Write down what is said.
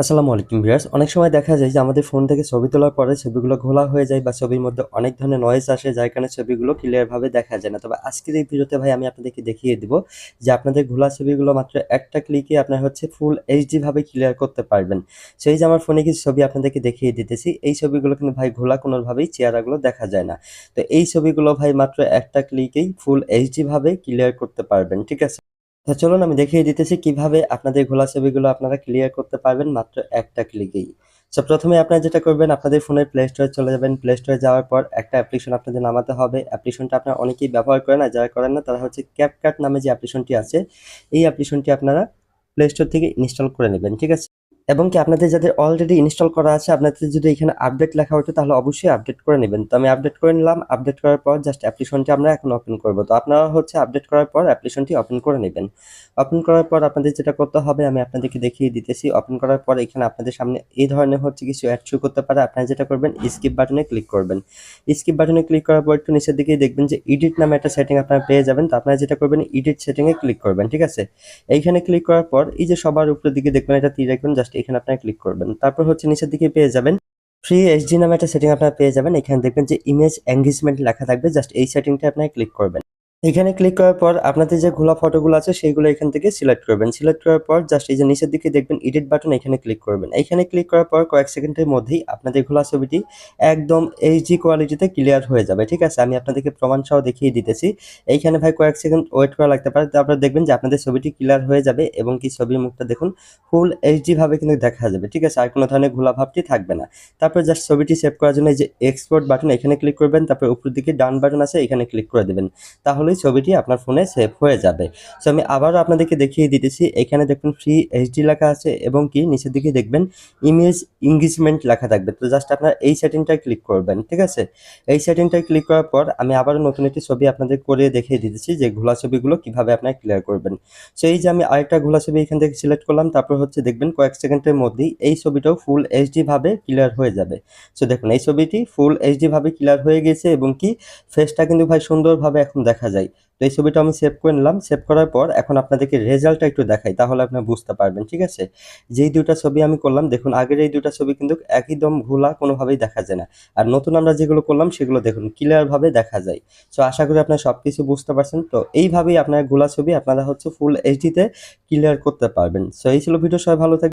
আসসালামু আলাইকুম ভিউয়ার্স। অনেক সময় দেখা যায় যে আমাদের ফোন থেকে ছবি তোলার পরে ছবিগুলো ঘোলা হয়ে যায় বা ছবির মধ্যে অনেক ধরনের নয়েজ আসে, যার কারণে ছবিগুলো ক্লিয়ার ভাবে দেখা যায় না। তবে আজকের এই ভিডিওতে ভাই আমি আপনাদেরকে দেখিয়ে দিব যে আপনাদের ঘোলা ছবিগুলো মাত্র একটা ক্লিকে আপনার হচ্ছে ফুল এইচডি ভাবে ক্লিয়ার করতে পারবেন। সেই যে আমার ফোনে কিছু ছবি আপনাদেরকে দেখিয়ে দিতেছি, এই ছবিগুলো কিন্তু ভাই ঘোলা কোনোভাবেই চেহারাগুলো দেখা যায় না। তো এই ছবিগুলো ভাই মাত্র একটা ক্লিকেই ফুল এইচডি ভাবে ক্লিয়ার করতে পারবেন, ঠিক আছে? তো চলুন আমি দেখিয়ে দিতেছি কীভাবে আপনাদের ঘোলা ছবিগুলো আপনারা ক্লিয়ার করতে পারবেন মাত্র একটা ক্লিকেই সো প্রথমে আপনারা যেটা করবেন, আপনাদের ফোনের প্লে স্টোরে চলে যাবেন। প্লে স্টোরে যাওয়ার পর একটা অ্যাপ্লিকেশন আপনাদের নামাতে হবে। অ্যাপ্লিকেশনটা আপনারা অনেকেই ব্যবহার করেন আর যারা করেন না, তারা হচ্ছে ক্যাপকাট নামে যে অ্যাপ্লিকেশনটি আছে, এই অ্যাপ্লিকেশনটি আপনারা প্লে স্টোর থেকে ইনস্টল করে নেবেন, ঠিক আছে? এবং কি আপনাদের যাদের অলরেডি ইনস্টল করা আছে, আপনাদের যদি এখানে আপডেট লেখা হতো, তাহলে অবশ্যই আপডেট করে নেবেন। তো আমি আপডেট করে নিলাম আপডেট করার পর জাস্ট অ্যাপ্লিকেশনটি আমরা এখন ওপেন করব। তো আপনারা হচ্ছে আপডেট করার পর অ্যাপ্লিকেশনটি ওপেন করে নেবেন। ওপেন করার পর আপনাদের যেটা করতে হবে, আমি আপনাদেরকে দেখিয়ে দিতেছি। ওপেন করার পর এখানে আপনাদের সামনে এই ধরনের হচ্ছে কিছু অ্যাড শো করতে পারে। আপনারা যেটা করবেন স্কিপ বাটনে ক্লিক করবেন। স্কিপ বাটনে ক্লিক করার পর একটু নিচের দিকেই দেখবেন যে এডিট নামে একটা সেটিং আপনারা পেয়ে যাবেন। তো আপনারা যেটা করবেন এডিট সেটিংয়ে ক্লিক করবেন, ঠিক আছে? এইখানে ক্লিক করার পর এই যে সবার উপরের দিকে দেখবেন, এটা তীর রাখবেন জাস্ট এখানে আপনারা ক্লিক করবেন। তারপর হচ্ছে নিচের দিকে পেয়ে যাবেন ফ্রি এইচডি নামে একটা সেটিং আপনারা পেয়ে যাবেন। এখানে দেখবেন যে ইমেজ এঙ্গেজমেন্ট লেখা থাকবে। জাস্ট এই সেটিংটা আপনারা ক্লিক করবেন। এখানে ক্লিক করার পর আপনাদের যে ঘোলা ফটোগুলো আছে সেইগুলো এখান থেকে সিলেক্ট করবেন। সিলেক্ট করার পর জাস্ট এই যে নিচের দিকে দেখবেন এডিট বাটন এখানে ক্লিক করবেন। এখানে ক্লিক করার পর কয়েক সেকেন্ডের মধ্যেই আপনাদের ঘোলা ছবিটি একদম এইচডি কোয়ালিটিতে ক্লিয়ার হয়ে যাবে, ঠিক আছে? আমি আপনাদেরকে প্রমাণ সহ দেখিয়ে দিতেছি। এইখানে ভাই কয়েক সেকেন্ড ওয়েট করা লাগতে পারে, তারপর দেখবেন যে আপনাদের ছবিটি ক্লিয়ার হয়ে যাবে এবং কি ছবির মুখটা দেখুন ফুল এইচডি ভাবে কিন্তু দেখা যাবে, ঠিক আছে? আর কোনো ধরনের ঘোলা ভাবটি থাকবে না। তারপর জাস্ট ছবিটি সেভ করার জন্য এই যে এক্সপোর্ট বাটন এখানে ক্লিক করবেন। তারপর উপর দিকে ডান বাটন আছে, এখানে ক্লিক করে দেবেন। তাহলেই ছবিটি আপনার ফোনে সেভ হয়ে যাবে। সো আমি আবারও আপনাদেরকে দেখিয়ে দিতেছি, এখানে দেখবেন ফ্রি এইচডি লেখা আছে এবং কি নিচের দিকে দেখবেন ইমেজ ইংগেজমেন্ট লেখা থাকবে। তো জাস্ট আপনার এই সেটিংটা ক্লিক করবেন, ঠিক আছে? এই সেটিংটা ক্লিক করার পর আমি আবারও নতুন একটি ছবি আপনাদের করে দেখিয়ে দিতেছি যে ঘোলা ছবিগুলো কীভাবে আপনারা ক্লিয়ার করবেন। সো এই যে আমি আরেকটা ঘোলা ছবি এখান থেকে সিলেক্ট করলাম, তারপর হচ্ছে দেখবেন কয়েক সেকেন্ডের মধ্যেই এই ছবিটাও ফুল এইচডি ভাবে ক্লিয়ার হয়ে যাবে। সো দেখুন এই ছবিটি ফুল এইচডি ভাবে ক্লিয়ার হয়ে গেছে এবং কি ফেসটা কিন্তু ভাই সুন্দরভাবে এখন দেখা যায়। তো এই ছবিটা আমি সেভ করে নিলাম। সেভ করার পর এখন আপনাদেরকে রেজাল্টটা একটু দেখাই, তাহলে আপনারা বুঝতে পারবেন, ঠিক আছে? যেই দুটা ছবি আমি করলাম, দেখুন, আগের এই দুটা ছবি কিন্তু একদম ঘোলা কোনোভাবেই দেখা যায় না। আর নতুন আমরা যেগুলো করলাম, সেগুলো দেখুন ক্লিয়ারভাবে দেখা যায়। সো আশা করি আপনারা সব কিছু বুঝতে পারছেন। তো এইভাবেই আপনার ঘোলা ছবি আপনারা হচ্ছে ফুল এইচডিতে ক্লিয়ার করতে পারবেন। সো এই ছিল ভিডিও, সবাই ভালো থাকবেন।